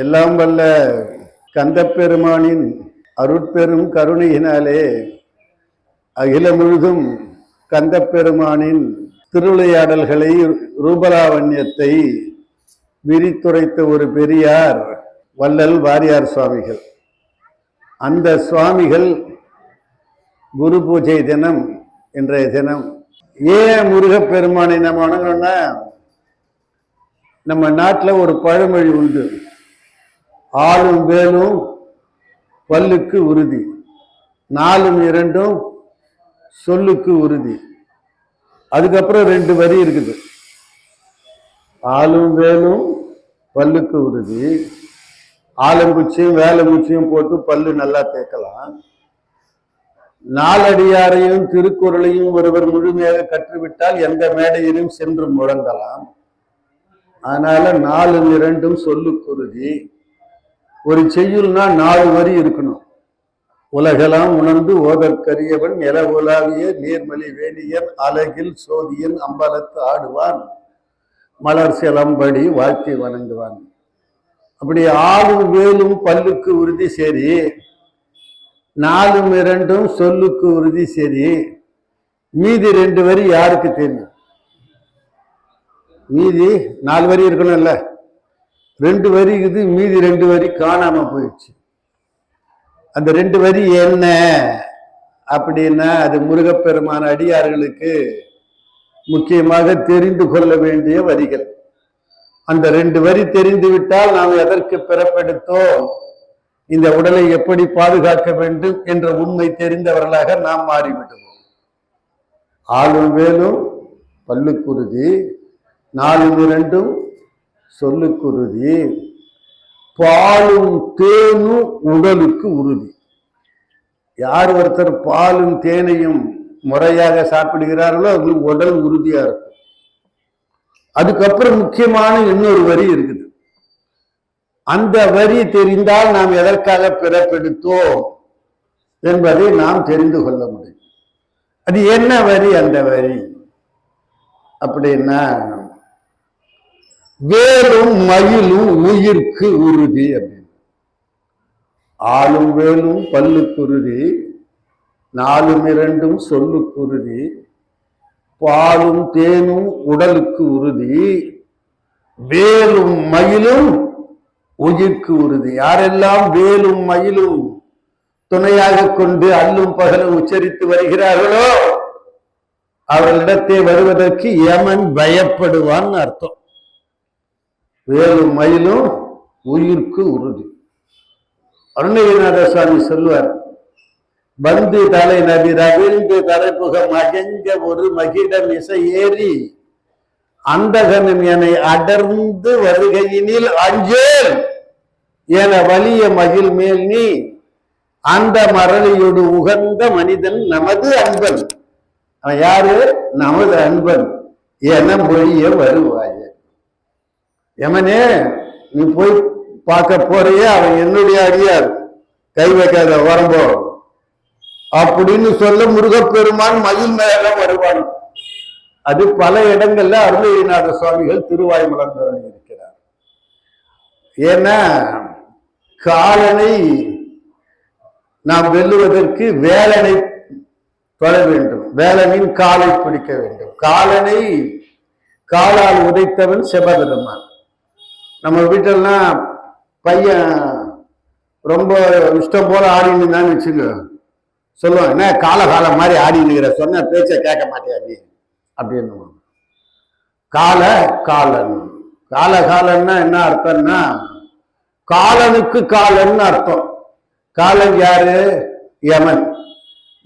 எல்லாம் வல்ல கந்தப்பெருமானின் அருட்பெரும் கருணையினாலே அகில முழுதும் கந்தப்பெருமானின் திருவிளையாடல்களை ரூபலாவண்யத்தை விரித்துரைத்த ஒரு பெரியார் வள்ளல் வாரியார் சுவாமிகள். அந்த சுவாமிகள் குரு பூஜை தினம் இன்றைய தினம் ஏன் முருகப்பெருமானை நம்ம வணங்கணும்னா நம்ம நாட்டில் ஒரு பழமொழி உண்டு. ஆளும் வேலும் பல்லுக்கு உறுதி. நாலும் இரண்டும் சொல்லுக்கு உறுதி. அதுக்கப்புறம் ரெண்டு வரி இருக்குது. ஆளும் வேலும் பல்லுக்கு உறுதி. ஆலங்குச்சியும் வேலங்குச்சியும் போட்டு பல்லு நல்லா தேய்க்கலாம். நாலடியாரையும் திருக்குறளையும் ஒருவர் முழுமையாக கற்றுவிட்டால் எந்த மேடையிலும் சென்று முழங்கலாம். அதனால நாலு இரண்டும் சொல்லுக்குருதி ஒரு செய்யுள்னா நாலு வரி இருக்கணும். உலகெல்லாம் உணர்ந்து ஓதற்கரியவன் நில உலாவிய நீர்மலி வேணியன் அலகில் சோதியன் அம்பலத்து ஆடுவான். மலர் சிலம்படி வாழ்த்தி வணங்குவான். அப்படி ஆளும் வேலும் பல்லுக்கு உறுதி சரி நாலும் இரண்டும் சொல்லுக்கு உறுதி சரி. மீதி ரெண்டு வரி யாருக்கு தெரியும்? மீதி நாலு வரி இருக்கணும்ல. ரெண்டு வரி இருக்குது மீதி ரெண்டு வரி காணாம போயிடுச்சு. அந்த ரெண்டு வரி என்ன அப்படின்னா அது முருகப்பெருமான அடியார்களுக்கு முக்கியமாக தெரிந்து கொள்ள வேண்டிய வரிகள். அந்த ரெண்டு வரி தெரிந்து விட்டால் நாம் எதற்கு பிறப்பெடுத்தோம். இந்த உடலை எப்படி பாதுகாக்க வேண்டும் என்ற உண்மை தெரிந்தவர்களாக நாம் மாறிவிடுவோம். ஆளும் வேலும் பல்லுக்குருதி நாலும் இரண்டும் சொல்லுக்குருதி பாலும் தேனும் உடலுக்கு உறுதி. யார் ஒருத்தர் பாலும் தேனையும் முறையாக சாப்பிடுகிறார்களோ அவங்களுக்கு உடல் உறுதியா இருக்கும். அதுக்கப்புறம் முக்கியமான இன்னொரு வரி இருக்குது. அந்த வரி தெரிந்தால் நாம் எதற்காக பிறப்பெடுத்தோம் என்பதை நாம் தெரிந்து கொள்ள முடியும். அது என்ன வரி அந்த வரி? அப்படின்னா வேலும் மயிலும் உயிர்க்கு உறுதி அப்படின்னு. ஆளும் வேலும் பல்லுக்குருதி நாலும் இரண்டும் சொல்லுக்குருதி பாலும் தேனும் உடலுக்கு உறுதி வேலும் மயிலும் உயிர்க்கு உறுதி. யாரெல்லாம் வேலும் மயிலும் துணையாக கொண்டு அல்லும் பகலும் உச்சரித்து வருகிறார்களோ அவர்களிடத்தை வருவதற்கு யமன் பயப்படுவான் அர்த்தம். வேறு மயிலும் உயிர்க்கு உறுதி. அருணகிரிநாத சுவாமி சொல்லுவார் பந்து தலை நதி ரவிழ்ந்து தலைப்புக மகங்க ஒரு மகிடம் இசை ஏறி அந்தகனும் என்னை அடர்ந்து வருகையினில் அஞ்சேல் என வலிய மகிழ் மேல் நீ அந்த மரளியோடு உகந்த மனிதன் நமது அன்பன். அவன் யாரு? நமது அன்பன் என மொழிய வருவாய். யமனே நீ போய் பார்க்க போறியே அவன் என்னுடைய அடியார். கை வைக்காத வரம்போ அப்படின்னு சொல்ல முருகப்பெருமான் மயில் மேல வருவான். அது பல இடங்கள்ல அருணகிரிநாத சுவாமிகள் திருவாய் மலர்ந்தவன் இருக்கிறார். ஏன்னா காலனை நாம் வெல்லுவதற்கு வேலனை தொழ வேண்டும். வேலனின் காலை பிடிக்க வேண்டும். காலனை காலால் உதைத்தவன் சிவபெருமான். நம்ம வீட்டிலலாம் பையன் ரொம்ப இஷ்டம் போல ஆடின்னு இருந்தான்னு வச்சுக்கோ. சொல்லுவாங்க என்ன காலகாலம் மாதிரி ஆடினுங்கிற சொன்ன பேச்சை கேட்க மாட்டியா நீ? அப்படின்னு கால காலன். காலகாலன்னா என்ன அர்த்தம்னா காலனுக்கு காலன்னு அர்த்தம். காலன் யாரு? யமன்.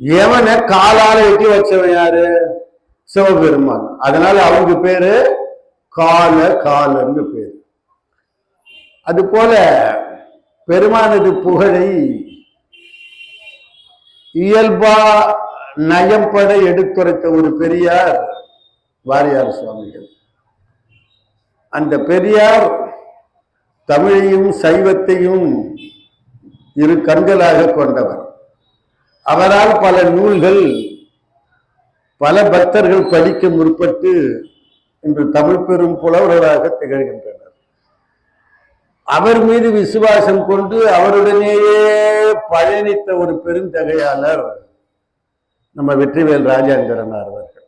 யமனை காலால எட்டி வச்சவன் யாரு? சிவபெருமான். அதனால அவங்க பேரு கால காலன்னு பேர். அது போல பெருமானது புகழை இயல்பா நயம்பட எடுத்துரைத்த ஒரு பெரியார் வாரியார் சுவாமிகள். அந்த பெரியார் தமிழையும் சைவத்தையும் இரு கண்களாக கொண்டவர். அவரால் பல நூல்கள் பல பக்தர்கள் படிக்க முற்பட்டு இன்று தமிழ் பெரும் புலவர்களாக திகழ்கின்றனர். அவர் மீது விசுவாசம் கொண்டு அவருடனேயே பயணித்த ஒரு பெருந்தகையாளர் நம்ம வெற்றிவேல் ராஜேந்திரனார் அவர்கள்.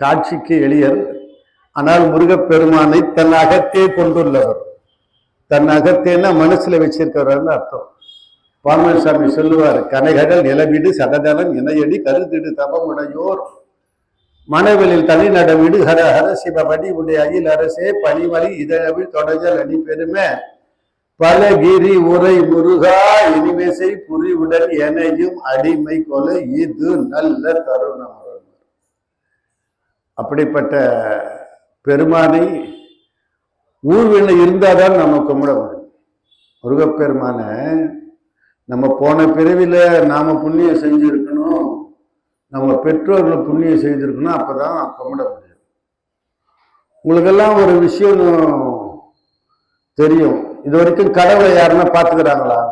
காட்சிக்கு எளியர் ஆனால் முருகப்பெருமானை தன் அகத்தே கொண்டுள்ளவர். தன் அகத்தேன்னா மனசுல வச்சிருக்கிறவர்னு அர்த்தம். பாமன் சாமி சொல்லுவார் கனைகடல் நிலவிடு சததலம் இணையடி கருத்திடு தபமுடையோர் மணவெளியில் தனி நடவீடு. ஹர ஹர சிவபடி உடைய அகில் அரசே பனிமலி இதழவில் தொடஞ்சல் அடி பெருமை. பலகிரி உரை முருகா இனிமேசை புரிவுடன் எனையும் அடிமை கொலை இது நல்ல தருணம். அப்படிப்பட்ட பெருமானை ஊர்வன இருந்தாதான் நம்ம கும்பிட முடியும். முருகப்பெருமான நம்ம போன பிறவில நாம புண்ணியம் செஞ்சிருக்கணும். நம்ம பெற்றோர்கள் புண்ணியம் செய்திருக்கணும் அப்பதான் கும்பிட முடியும். உங்களுக்கெல்லாம் ஒரு விஷயம் தெரியும். இது வரைக்கும் கடவுளை யாருன்னா பார்த்துக்கிறாங்களா?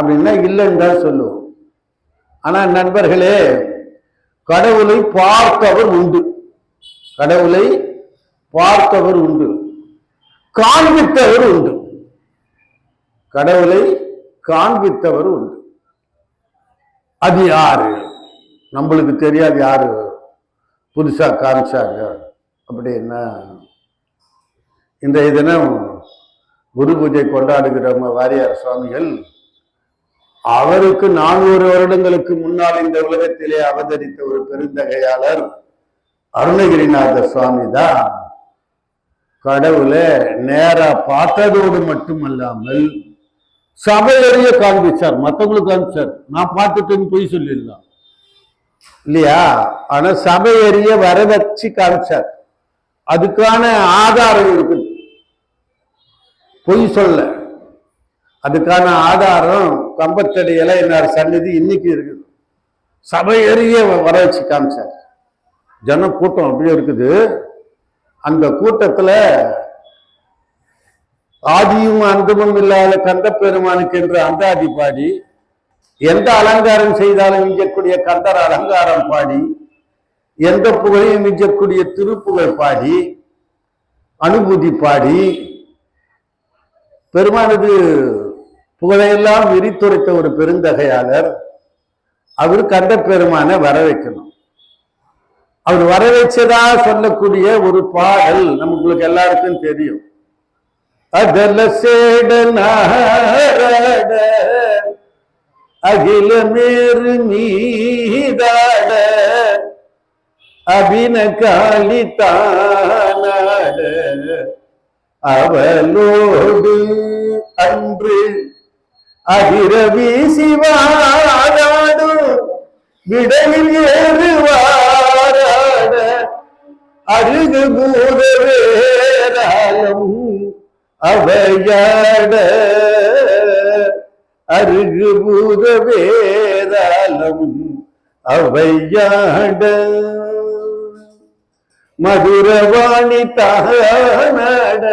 அப்படின்னா இல்லைன்னு தான் சொல்லுவோம். ஆனால் நண்பர்களே கடவுளை பார்த்தவர் உண்டு. கடவுளை பார்த்தவர் உண்டு. காண்பித்தவர் உண்டு. கடவுளை காண்பித்தவர் உண்டு. அது யாரு? நம்மளுக்கு தெரியாது யாரு. புதுசா காமிச்சாங்க. அப்படின்னா இன்றைய தினம் குரு பூஜை கொண்டாடுகிற வாரியார் சுவாமிகள் அவருக்கு நானூறு வருடங்களுக்கு முன்னால் இந்த உலகத்திலே அவதரித்த ஒரு பெருந்தகையாளர் அருணகிரிநாத சுவாமி தான் கடவுளை நேரா பார்த்ததோடு மட்டும் அல்லாமல் சபையறிய காண்பிச்சார். மற்றவங்களுக்கு காமிச்சார் நான் பார்த்துட்டேன்னு பொய் சொல்லிடலாம். இல்லையா? ஆனா சபையறிய வர வச்சு காமிச்சார். அதுக்கான ஆதாரம் இருக்குது பொய் சொல்ல. அதுக்கான ஆதாரம் கம்பத்தடி என்னார் சந்நிதி இன்னைக்கு இருக்குது சபையறிய வர வச்சு காமிச்சார். ஜன கூட்டம் அப்படியே இருக்குது. அந்த கூட்டத்துல ஆதியும் அந்தமும் இல்லாத கந்த பெருமானுக்கு என்று அந்தாதி பாடி எந்த அலங்காரம் செய்தாலும் மிஞ்சக்கூடிய கந்தர் அலங்காரம் பாடி எந்த புகழையும் மிஞ்சக்கூடிய திருப்புகழ் பாடி அனுபூதி பாடி பெருமானது புகழையெல்லாம் விரித்துரைத்த ஒரு பெருந்தகையாளர் அவர் கந்த பெருமானை வர வைக்கணும் அவர் வர வச்சதா சொல்லக்கூடிய ஒரு பாடல் நமக்கு எல்லாருக்கும் தெரியும். அதல சேட அகில மேரு மீதாட அபின காளி தானாட. அவளோடு அன்று அகிரவி சிவானாடு விடையில் ஏறுவாராட. அருகு பூதவேராலம் அவையாட. அருகு பூத வேதாளம் அவையாட மதுரவாணி தானாட.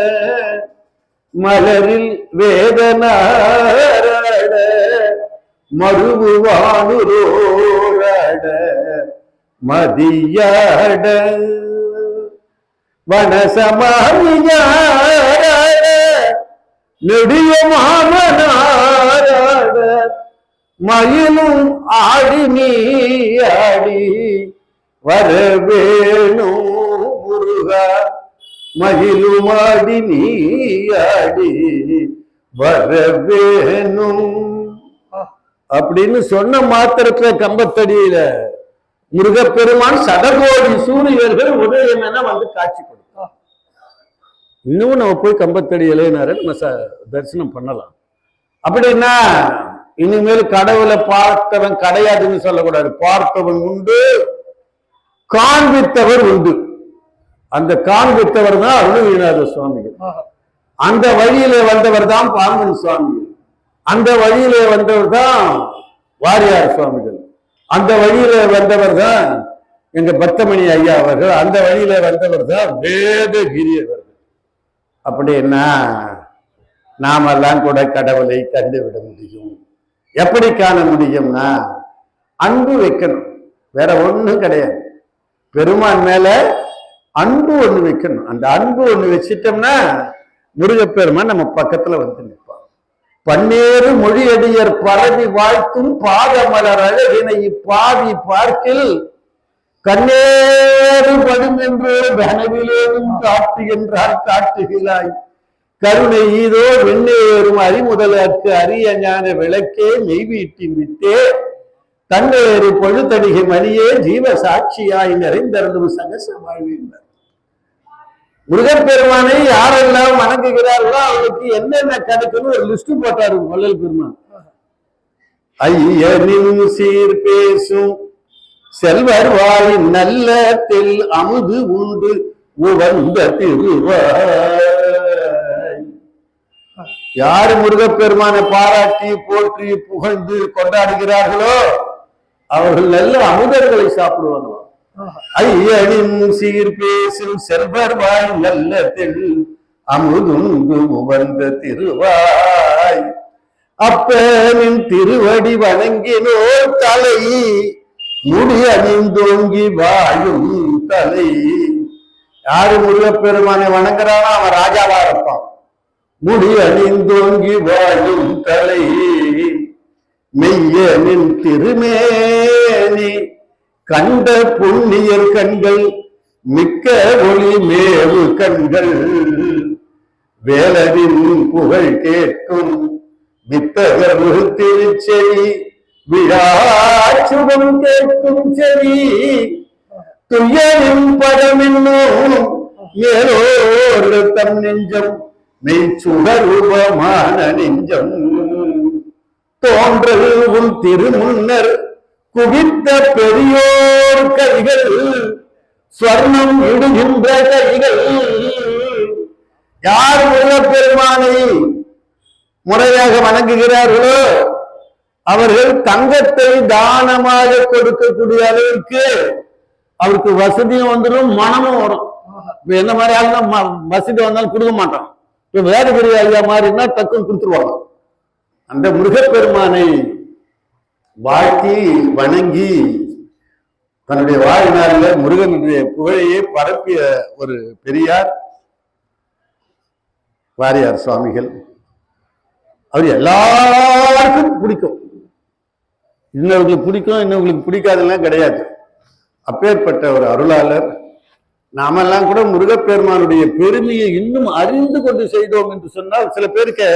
மலரில் வேதனாராட மறுவானுரோராட மதியாட. வனசமானியாட. நெடிய மாமனாராட மயிலும் ஆடி நீ ஆடி வரவேணும் முருகா. நீ ஆடி வரவேணும் அப்படின்னு சொன்ன மாத்திரத்துல கம்பத்தடியில முருகப்பெருமான் சடகோடி சூரியர்கள் உதயம் என வந்து காட்சி கொடுத்தான் இன்னும் நம்ம போய் கம்பத்தடி இளையனார நம்ம ச- தரிசனம் பண்ணலாம். அப்படின்னா இனிமேல் கடவுளை பார்த்தவன் கிடையாதுன்னு சொல்லக்கூடாது. பார்த்தவன் உண்டு காண்பித்தவர் உண்டு. அந்த காண்பித்தவர் தான் அருணகிரிநாத சுவாமிகள். அந்த வழியிலே வந்தவர் தான் பாம்பன் சுவாமிகள். அந்த வழியிலே வந்தவர் தான் வாரியார் சுவாமிகள். அந்த வழியிலே வந்தவர் தான் எங்க பத்தமணி ஐயா அவர்கள். அந்த வழியிலே வந்தவர் தான் வேதகிரி அவர்கள். அப்படின்னா நாமெல்லாம் கூட கடவுளை கண்டுவிட முடியும். எப்படி காண முடியும்னா அன்பு வைக்கணும். வேற ஒன்றும் கிடையாது. பெருமான் மேல அன்பு ஒண்ணு வைக்கணும். அந்த அன்பு ஒண்ணு வச்சிட்டோம்னா முருகப்பெருமான் நம்ம பக்கத்துல வந்து நிற்பான் பன்னேறு மொழியடியர் பரவி வாழ்த்தும் பாதமலர் அழகினை பாவி பார்க்கில் கண்ணேறு படும் என்று கனவிலேயும் காட்டு என்றால் காட்டுகிறாய். கருணை ஈதோ வெண்ணேறும் அறிமுதலற்கு அரிய ஞான விளக்கே மெய்வீட்டின் விட்டே. தன்னேறு பொழுத்தடிகை மணியே ஜீவ சாட்சியாய் நிறைந்தருளும் சகச வாழ்வினர் முருகப்பெருமானை யாரெல்லாம் வணங்குகிறார்களோ அவளுக்கு என்னென்ன கணக்குன்னு ஒரு லிஸ்ட் போட்டாரு கொள்ளல் பெருமான். ஐயனின் சீர் பேசும் செல்வர் வாயின் நல்ல தெல் அமுது உண்டு. உவந்த திருவாய் யார் முருகப்பெருமானை பாராட்டி போற்றி புகழ்ந்து கொண்டாடுகிறார்களோ அவர்கள் நல்ல அமுதர்களை சாப்பிடுவாங்க ஐயனின் சீர் பேசும் செல்வர் வாய் நல்ல தெள் அமுதுண்டு உவந்த திருவாய். அப்பனின் திருவடி வணங்கினோ தலை முடி அணிந்தோங்கி வாழும் தலை. யாரு முருகப்பெருமானை வணங்குறானோ அவன் ராஜாவா இருப்பான். முடி அணிந்தோங்கி வாழும் தலை மெய்ய நின் திருமேனி கண்ட புண்ணியர் கண்கள் மிக்க ஒளி மேவு கண்கள். வேலரின் புகழ் கேட்கும் வித்தகரு திருச்செவி விழாச்சுபம் கேட்கும் செவி. துயரின் படமென்னும் மேலோர் தம் நெஞ்சம் மெய்ச்சுடரூபமான நெஞ்சம் தோன்றல் உன் திருமுன்னர் குவித்த பெரியோர் கைகள் ஸ்வர்ணம் இடுகின்ற கைகள். யார் முருகப்பெருமானை முறையாக வணங்குகிறார்களோ அவர்கள் தங்கத்தை தானமாக கொடுக்கக்கூடிய அளவுக்கு அவருக்கு வசதியும் வந்துடும் மனமும் வரும் இப்ப என்ன மாதிரி ஆளுங்க வசதி வந்தாலும் கொடுக்க மாட்டோம். இப்ப வேற பெரிய ஐயா மாதிரின்னா டக்குன்னு கொடுத்துருவாங்க. அந்த முருகப்பெருமானை வாழ்த்தி வணங்கி தன்னுடைய வாழ்நாளில் முருகனுடைய புகழையே பரப்பிய ஒரு பெரியார் வாரியார் சுவாமிகள். அவர் எல்லாருக்கும் பிடிக்கும். இன்னவர்களுக்கு பிடிக்கும் இன்னவங்களுக்கு பிடிக்காதெல்லாம் கிடையாது. அப்பேற்பட்ட ஒரு அருளாளர் நாமெல்லாம் கூட முருகப்பெருமானுடைய பெருமையை இன்னும் அறிந்து கொண்டு செய்தோம் என்று சொன்னால் சில பேருக்கு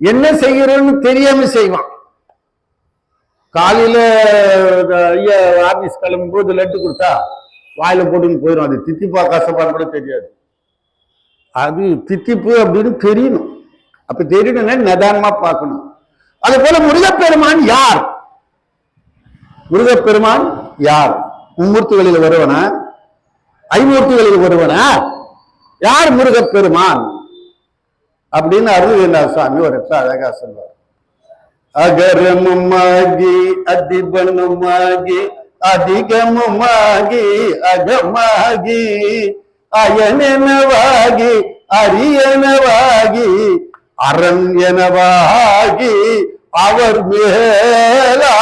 என்ன செய்கிறோன்னு தெரியாம செய்வான். காலையில ஐயா ஆபீஸ் கிளம்பும் போது லட்டு கொடுத்தா வாயில போட்டுன்னு போயிடும் அது தித்திப்பா கஷ்டப்பாடு கூட தெரியாது. அது தித்திப்பு அப்படின்னு தெரியணும். அப்ப தெரியணும்னா நிதானமா பார்க்கணும். அதே போல முருகப்பெருமான் யார்? முருகப்பெருமான் யார்? மும்மூர்த்திகளில் வருவனா ஐமூர்த்திகளில் ஒருவனா? யார் முருகப்பெருமான் அப்படின்னு அருள்வேந்தா சுவாமி ஒரு இடத்துல அழகா சொல்வார். அகரமுமாகி அதிபனுமாகி அதிகமுமாகி அகமாகி அயனெனவாகி அரியனவாகி அரண் எனவாகி அவர் மேலா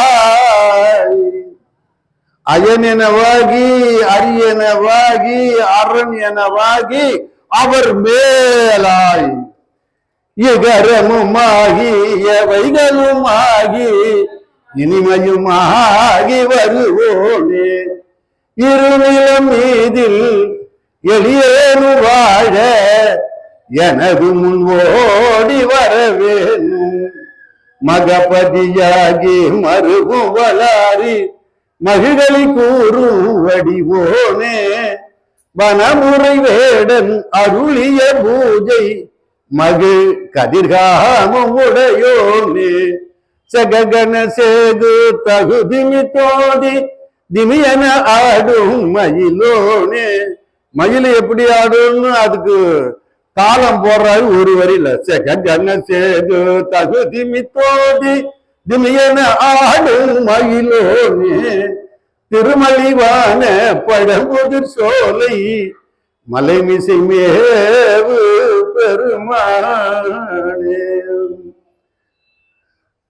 அயன் எனவாகி அரியனவாகி அரண் எனவாகி அவர் மேலாய் இகரமுமாகி எவைகளுமாகி இனிமையுமாகி வருவோமே. இருநிலம் மீதில் எளியேனு வாழ எனது முன் ஓடி வரவேணும். மகபதியாகி மருகும் வளாரி மகிழி கூறு வடிவோனே வனமுறை வேடன் அருளிய பூஜை மகிழ் கதிர்காமம் உடையோனே. சககன சேது தகுதிமி தோதி திமியன ஆடும் மயிலோனே. மயில் எப்படி ஆடும்னு அதுக்கு தாளம் போடுறாரு ஒரு வரியில. சககன சேது தகுதிமி தோதி திமியன ஆடும் மயிலோனே திருமலிவான பழமுதிர் சோலை மலைமிசை மேவு பெருமானே.